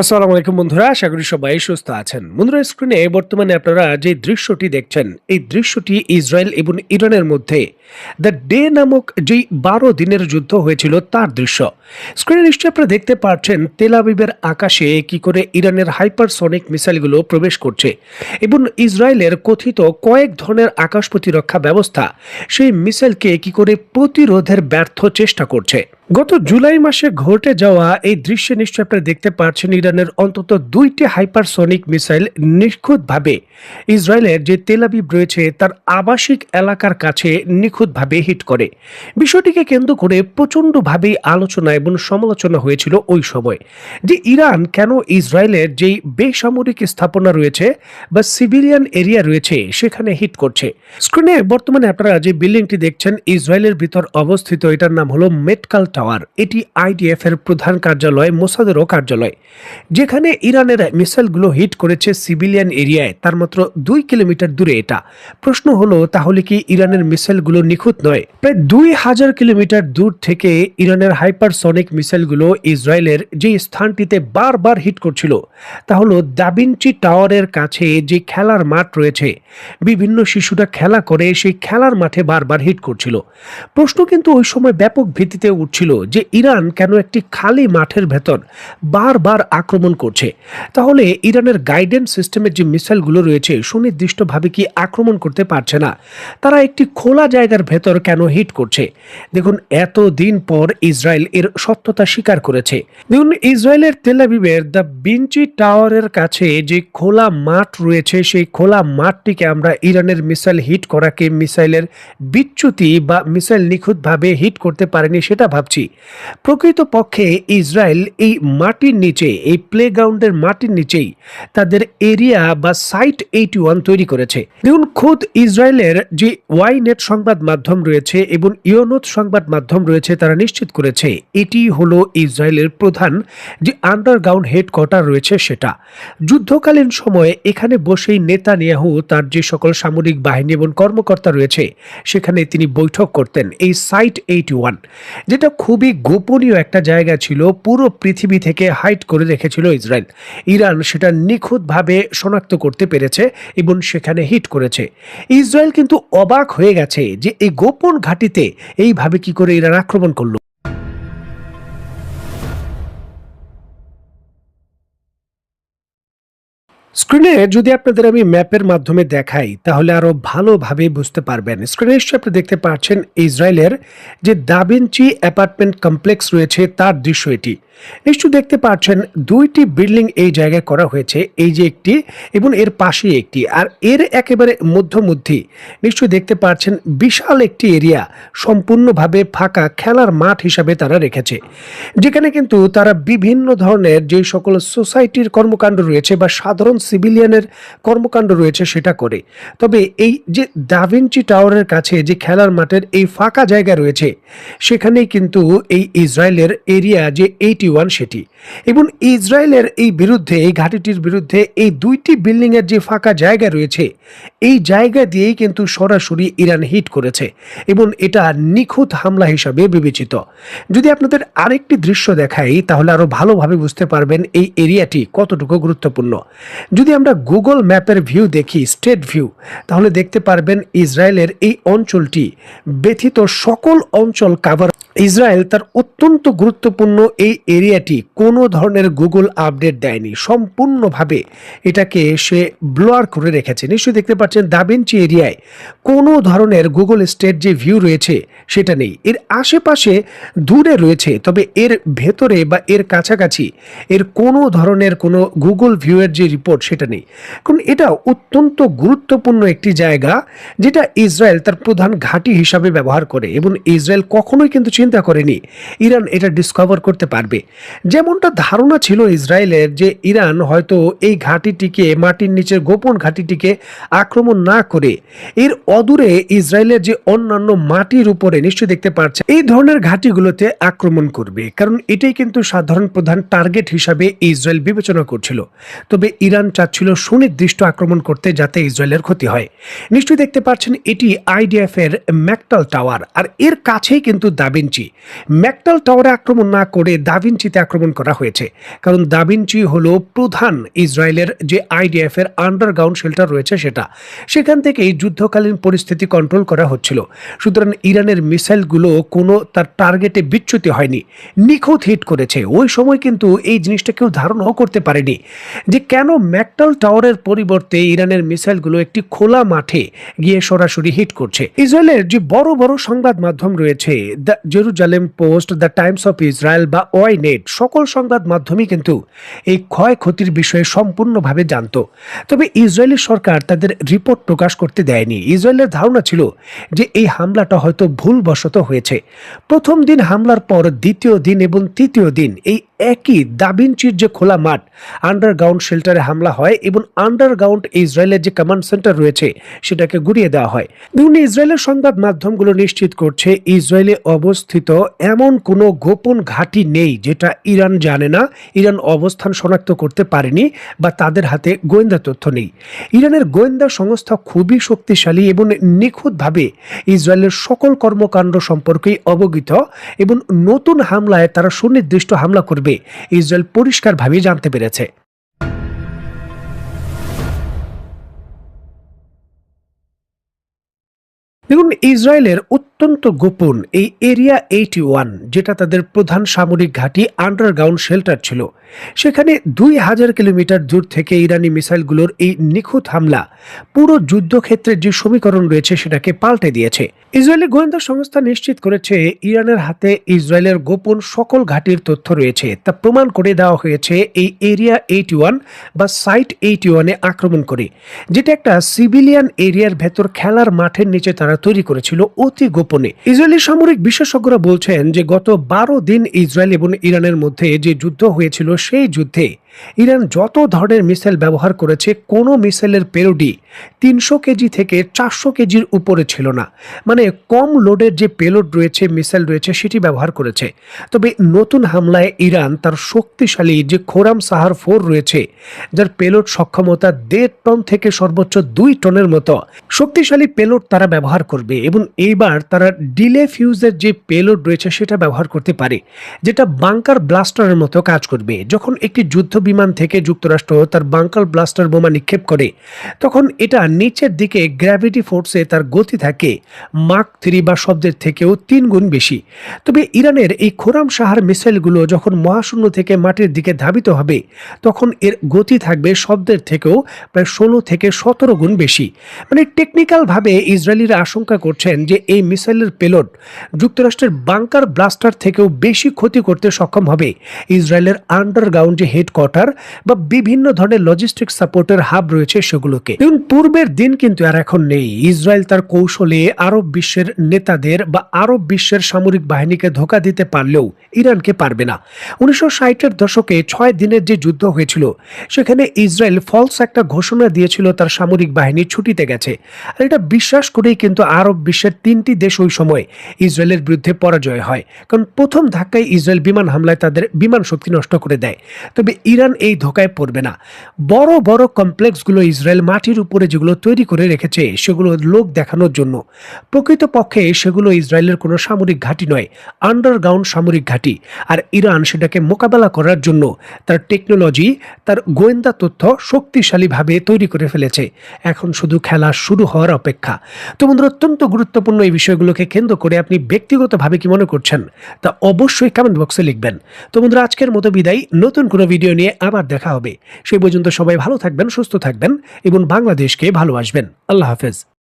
আসসালামু আলাইকুম বন্ধুরা, আশা করি সবাই সুস্থ আছেন। বন্ধুরা স্ক্রিনে বর্তমানে আপনারা যে দৃশ্যটি দেখছেন, এই দৃশ্যটি ইসরায়েল এবং ইরানের মধ্যে দ্য ডে নামক যেই বারো দিনের যুদ্ধ হয়েছিল, তার দৃশ্য। স্ক্রিনে নিশ্চয়ই আপনারা দেখতে পাচ্ছেন তেলাবিবের আকাশে কি করে ইরানের হাইপারসনিক মিসাইলগুলো প্রবেশ করছে এবং ইসরায়েলের কথিত কয়েক ধরনের আকাশ প্রতিরক্ষা ব্যবস্থা সেই মিসাইলকে কি করে প্রতিরোধের ব্যর্থ চেষ্টা করছে। গত জুলাই মাসে ঘটে যাওয়া এই দৃশ্যে নিশ্চয় আপনারা দেখতে পাচ্ছেন, ইরানের অন্তত দুইটি হাইপারসনিক মিসাইল নিখুঁতভাবে ইসরায়েলের যে তেলাবিব রয়েছে তার আবাসিক এলাকার কাছে নিখুঁতভাবে হিট করে। বিষয়টিকে কেন্দ্র করে প্রচণ্ডভাবেই আলোচনা এবং সমালোচনা হয়েছিল ওই সময় যে ইরান কেন ইসরায়েলের যেই বেসামরিক স্থাপনা রয়েছে বা সিভিলিয়ান এরিয়া রয়েছে সেখানে হিট করছে। স্ক্রিনে বর্তমানে আপনারা যে বিল্ডিংটি দেখছেন, ইসরায়েলের ভিতর অবস্থিত, এটার নাম হলো মেটকাল টাওয়ার, এটি আইডিএফ এর প্রধান কার্যালয় মোসাদেরও কার্যালয়, যেখানে ইরানের মিসাইলগুলো হিট করেছে সিভিলিয়ান এরিয়ায়, তার মাত্র দুই কিলোমিটার দূরে এটা। প্রশ্ন হলো, তাহলে কি ইরানের মিসাইলগুলো নিখুঁত নয়? প্রায় দুই হাজার কিলোমিটার দূর থেকে ইরানের হাইপারসনিক মিসাইলগুলো ইসরায়েলের যে স্থানটিতে বারবার হিট করছিল, তা হলো দাবিনচি টাওয়ারের কাছে যে খেলার মাঠ রয়েছে, বিভিন্ন শিশুরা খেলা করে সেই খেলার মাঠে বারবার হিট করছিল। প্রশ্ন কিন্তু ওই সময় ব্যাপক ভিত্তিতে উঠছিল যে ইরান কেন একটি খালি মাঠের ভেতর বারবার আক্রমণ করছে। তাহলে ইরানের গাইডেন্স সিস্টেমের যে মিসাইলগুলো রয়েছে, সুনির্দিষ্টভাবে কি আক্রমণ করতে পারছে না? তারা একটি খোলা জায়গার ভেতর কেন হিট করছে? দেখুন এত দিন পর ইসরায়েল এর সত্যতা স্বীকার করেছে। দেখুন, ইসরায়েলের তেলাবিবের দ্য বিঞ্চি টাওয়ারের কাছে যে খোলা মাঠ রয়েছে, সেই খোলা মাঠটিকে আমরা ইরানের মিসাইল হিট করাকে মিসাইলের বিচ্যুতি বা মিসাইল নিখুঁতভাবে হিট করতে পারেনি, সেটা ভাবছি। প্রকৃতপক্ষে ইসরায়েল এই মাটির নিচে, এই প্লেগ্রাউন্ডের মাটির নিচেই তাদের এরিয়া বা সাইট এইটি ওয়ান তৈরি করেছে। দেখুন, খোদ ইসরায়েলের যে ওয়াইনেট সংবাদ মাধ্যম রয়েছে এবং ইয়োনোত সংবাদ মাধ্যম রয়েছে তারা নিশ্চিত করেছে, এটি হলো ইসরায়েলের প্রধান যে আন্ডারগ্রাউন্ড হেডকোয়ার্টার রয়েছে সেটা। যুদ্ধকালীন সময়ে এখানে বসেই নেতা নেতানিয়াহু তার যে সকল সামরিক বাহিনী এবং কর্মকর্তা রয়েছে, সেখানে তিনি বৈঠক করতেন, এই সাইট এইটি ওয়ান যেটা খুবই গোপনীয় একটা জায়গা ছিল পুরো পৃথিবী থেকে হাইট করে রেখেছিল ইসরায়েল। ইরান সেটা নিখুঁতভাবে শনাক্ত করতে পেরেছে এবং সেখানে হিট করেছে। ইসরায়েল কিন্তু অবাক হয়ে গেছে যে এই গোপন ঘাটিতে এইভাবে কি করে ইরান আক্রমণ করল। স্ক্রিনে যদি আপনাদের আমি ম্যাপের মাধ্যমে দেখাই, তাহলে আরও ভালোভাবে বুঝতে পারবেন। স্ক্রিনে নিশ্চয়ই আপনি দেখতে পাচ্ছেন ইসরায়েলের যে দাবিনচি অ্যাপার্টমেন্ট কমপ্লেক্স রয়েছে, তার দৃশ্য এটি। নিশ্চয় দেখতে পাচ্ছেন দুইটি বিল্ডিং এই জায়গায় করা হয়েছে, এই যে একটি এবং এর পাশে একটি। আর এর একেবারে মধ্যমধ্যে নিশ্চয়ই দেখতে পাচ্ছেন বিশাল একটি এরিয়া সম্পূর্ণভাবে ফাঁকা, খেলার মাঠ হিসাবে তারা রেখেছে। যেখানে কিন্তু তারা বিভিন্ন ধরনের যে সকল সোসাইটির কর্মকাণ্ড রয়েছে বা সাধারণ সিভিলিয়ানের কর্মকাণ্ড রয়েছে সেটা করে। তবে এই যে দাভিনচি টাওয়ারের কাছে যে খেলার মাঠের এই ফাঁকা জায়গা রয়েছে, সেখানেই কিন্তু এই ইসরায়েলের এরিয়া যে এইটি ওয়ান সেটি। এবং ইসরায়েলের এই বিরুদ্ধে, এই ঘাটিটির বিরুদ্ধে এই দুইটি বিল্ডিং এর যে ফাঁকা জায়গা রয়েছে, এই জায়গা দিয়েই কিন্তু সরাসরি ইরান হিট করেছে এবং এটা নিখুঁত হামলা হিসাবে বিবেচিত। যদি আপনাদের আরেকটি দৃশ্য দেখাই, তাহলে আরও ভালোভাবে বুঝতে পারবেন এই এরিয়াটি কতটুকু গুরুত্বপূর্ণ। যদি আমরা গুগল ম্যাপের ভিউ দেখি স্টেট ভিউ তাহলে দেখতে পারবেন ইসরায়েলের এই অঞ্চলটি ব্যথিত সকল অঞ্চল কাভার ইসরায়েল তার অত্যন্ত গুরুত্বপূর্ণ এই এরিয়াটি কোনো ধরনের গুগল আপডেট দেয়নি। সম্পূর্ণভাবে এটাকে সে ব্লোয়ার করে রেখেছে। নিশ্চয়ই দেখতে পাচ্ছেন দাবেঞ্চি এরিয়ায় কোনো ধরনের গুগল স্টেট যে ভিউ রয়েছে সেটা নেই। এর আশেপাশে দূরে রয়েছে, তবে এর ভেতরে বা এর কাছাকাছি এর কোনো ধরনের কোনো গুগল ভিউয়ের যে রিপোর্ট সেটা নেই। কারণ এটা অত্যন্ত গুরুত্বপূর্ণ একটি জায়গা যেটা ইসরায়েল তার প্রধান ঘাঁটি হিসাবে ব্যবহার করে এবং ইসরায়েল কখনোই কিন্তু চিন্তা করেনি। ইরান এটা ডিসকভার করতে পারবে। যেমনটা ধারণা ছিল ইসরায়েলের যে ইরান হয়তো এই ঘাঁটিটিকে, মাটির নিচের গোপন ঘাঁটিটিকে আক্রমণ না করে, এর অদূরে ইসরায়েলের যে অন্যান্য মাটির উপরে নিশ্চয়ই দেখতে পাচ্ছে এই ধরনের ঘাঁটিগুলোতে আক্রমণ করবে। কারণ এটাই কিন্তু সাধারণ প্রধান টার্গেট হিসাবে ইসরায়েল বিবেচনা করছিল। তবে ইরান চাচ্ছিল সুনির্দিষ্ট আক্রমণ করতে যাতে ইসরায়েলের ক্ষতি হয়। নিশ্চয়ই দেখতে পাচ্ছেন এটি আইডিএফ এর ম্যাকটাল টাওয়ার। আর এর কাছেই কিন্তু দাবিনচি দাভিঞ্চি ম্যাকটাল টাওয়ারে আক্রমণ না করে দাভিঞ্চিতে আক্রমণ করা হয়েছে। কারণ দাভিঞ্চি হলো প্রধান ইসরায়েলের যে আইডিএফ এর আন্ডারগ্রাউন্ড শেল্টার রয়েছে সেটা। সেখান থেকেই যুদ্ধকালীন পরিস্থিতি কন্ট্রোল করা হচ্ছিল। সুতরাং ইরানের মিসাইলগুলো কোনো তার টার্গেটে বিচ্যুতি হয়নি। নিখুঁত হিট করেছে। ওই সময় কিন্তু এই জিনিসটা কেউ ধারণাও করতে পারেনি যে কেন ম্যাকটাল টাওয়ারের পরিবর্তে ইরানের মিসাইলগুলো একটি খোলা মাঠে গিয়ে সরাসরি হিট করছে। ইসরায়েলের যে বড় বড় সংবাদ মাধ্যম রয়েছে the Jerusalem Post, the Times of Israel বা ওয়াই নেট, সকল সংবাদ মাধ্যমই কিন্তু এই ক্ষয়ক্ষতির বিষয়ে সম্পূর্ণভাবে জানতো। তবে ইসরায়েলি সরকার তাদের রিপোর্ট প্রকাশ করতে দেয়নি। ইসরায়েলের ধারণা ছিল যে এই হামলাটা হয়তো ভুলবশত হয়েছে। প্রথম দিন হামলার পর দ্বিতীয় দিন এবং তৃতীয় দিন এই একই দাবিনচির যে খোলা মাঠ, আন্ডারগ্রাউন্ড শেল্টারে হামলা হয় এবং আন্ডারগ্রাউন্ড ইসরায়েলের যে কমান্ড সেন্টার রয়েছে সেটাকে গুড়িয়ে দেওয়া হয়। দেখুন ইসরায়েলের সংবাদ মাধ্যমগুলো নিশ্চিত করছে, ইসরায়েলে অবস্থিত এমন কোনো গোপন ঘাঁটি নেই যেটা ইরান জানে না, ইরান অবস্থান শনাক্ত করতে পারেনি বা তাদের হাতে গোয়েন্দা তথ্য নেই। ইরানের গোয়েন্দা সংস্থা খুবই শক্তিশালী এবং নিখুঁতভাবে ইসরায়েলের সকল কর্মকাণ্ড সম্পর্কেই অবগত এবং নতুন হামলায় তারা সুনির্দিষ্ট হামলা করবে, ইসরায়েল পরিষ্কারভাবে জানতে পেরেছে। দেখুন, ইসরায়েলের অত্যন্ত গোপন এই এরিয়া এইটি ওয়ান, যেটা তাদের প্রধান সামরিক ঘাঁটি আন্ডারগ্রাউন্ড শেল্টার ছিল। সেখানে দুই হাজার কিলোমিটার দূর থেকে ইরানি মিসাইলগুলোর এই নিখুঁত হামলা পুরো যুদ্ধক্ষেত্রের যে সমীকরণ রয়েছে সেটাকে পাল্টে দিয়েছে। ইসরায়েলি গোয়েন্দা সংস্থা নিশ্চিত করেছে ইরানের হাতে ইসরায়েলের গোপন সকল ঘাঁটির তথ্য রয়েছে। তা প্রমাণ করে দেওয়া হয়েছে এই এরিয়া এইটি ওয়ান বা সাইট এইটি ওয়ানে আক্রমণ করে, যেটা একটা সিভিলিয়ান এরিয়ার ভেতর খেলার মাঠের নিচে তারা তৈরি করেছিল অতি গোপনে। ইসরায়েলি সামরিক বিশেষজ্ঞরা বলছেন যে গত বারো দিন ইসরায়েল এবং ইরানের মধ্যে যে যুদ্ধ হয়েছিল সেই যুদ্ধে ইরান যত ধরনের মিসাইল ব্যবহার করেছে, কোনো মিসাইলের পেলোডি তিনশো কেজি থেকে চারশো কেজির উপরে ছিল না। মানে কম লোডের যে পেলোড রয়েছে, মিসাইল রয়েছে, সেটি ব্যবহার করেছে। তবে নতুন হামলায় ইরান তার শক্তিশালী যে খোরাম সাহার ফোর রয়েছে, যার পেলোড সক্ষমতা দেড় টন থেকে সর্বোচ্চ দুই টনের মতো, শক্তিশালী পেলোড তারা ব্যবহার করবে এবং এইবার তারা ডিলে ফিউজের যে পেলোড রয়েছে, সেটা ব্যবহার করতে পারে, যেটা বাংকার ব্লাস্টারের মতো কাজ করবে। যখন একটি যুদ্ধ বিমান থেকে যুক্তরাষ্ট্র তার বাংকার ব্লাস্টার বোমা নিক্ষেপ করে। তখন এটা নিচের দিকে গ্র্যাভিটি ফোর্সে তার গতি থাকে। মাক থ্রি বা শব্দের থেকেও তিন গুণ বেশি। তবে ইরানের এই খোরাম সাহার মিসাইলগুলো যখন মহাশূন্য থেকে মাটির দিকে ধাবিত হবে, তখন এর গতি থাকবে শব্দের থেকেও প্রায় ষোলো থেকে সতেরো গুণ বেশি। মানে টেকনিক্যালভাবে ইসরায়েলিরা আশঙ্কা করছেন যে এই মিসাইলের পেলোড যুক্তরাষ্ট্রের বাংকার ব্লাস্টার থেকেও বেশি ক্ষতি করতে সক্ষম হবে। ইসরায়েলের আন্ডারগ্রাউন্ড যে হেডকোয়ার্টার বা বিভিন্ন ধরনের লজিস্টিক সাপোর্টের হাব রয়েছে সেগুলোকে। দেখুন, পূর্বের দিন কিন্তু আর এখন নেই। ইসরায়েল তার কৌশলে আরব বিশ্বের নেতাদের বা আরব বিশ্বের সামরিক বাহিনীকে ধোকা দিতে পারলেও ইরানকে পারবে না। উনিশশো ষাটের দশকে ছয় দিনের যে যুদ্ধ হয়েছিল, সেখানে ইসরায়েল ফলস একটা ঘোষণা দিয়েছিল, তার সামরিক বাহিনী ছুটিতে গেছে। আর এটা বিশ্বাস করেই কিন্তু আরব বিশ্বের তিনটি দেশ ওই সময় ইসরায়েলের বিরুদ্ধে পরাজয় হয়। কারণ প্রথম ধাক্কায় ইসরায়েল বিমান হামলায় তাদের বিমান শক্তি নষ্ট করে দেয়। তবে ইরান এই ধোকায় পড়বে না। বড় বড় কমপ্লেক্সগুলো ইসরায়েল মাটির উপরে যেগুলো তৈরি করে রেখেছে, সেগুলো লোক দেখানোর জন্য। প্রকৃতপক্ষে সেগুলো ইসরায়েলের কোনো সামরিক ঘাঁটি নয়, আন্ডারগ্রাউন্ড সামরিক ঘাঁটি। আর ইরান সেটাকে মোকাবেলা করার জন্য তার টেকনোলজি, তার গোয়েন্দা তথ্য শক্তিশালীভাবে তৈরি করে ফেলেছে। এখন শুধু খেলা শুরু হওয়ার অপেক্ষা। তো বন্ধুরা, অত্যন্ত গুরুত্বপূর্ণ এই বিষয়গুলোকে কেন্দ্র করে আপনি ব্যক্তিগতভাবে কি মনে করছেন? তা অবশ্যই কমেন্ট বক্সে লিখবেন। তো বন্ধুরা, আজকের মতো বিদায়। নতুন কোনো ভিডিও নিয়ে আবার দেখা হবে। সেই পর্যন্ত সবাই ভালো থাকবেন, সুস্থ থাকবেন এবং বাংলাদেশকে ভালোবাসবেন। আল্লাহ হাফেজ।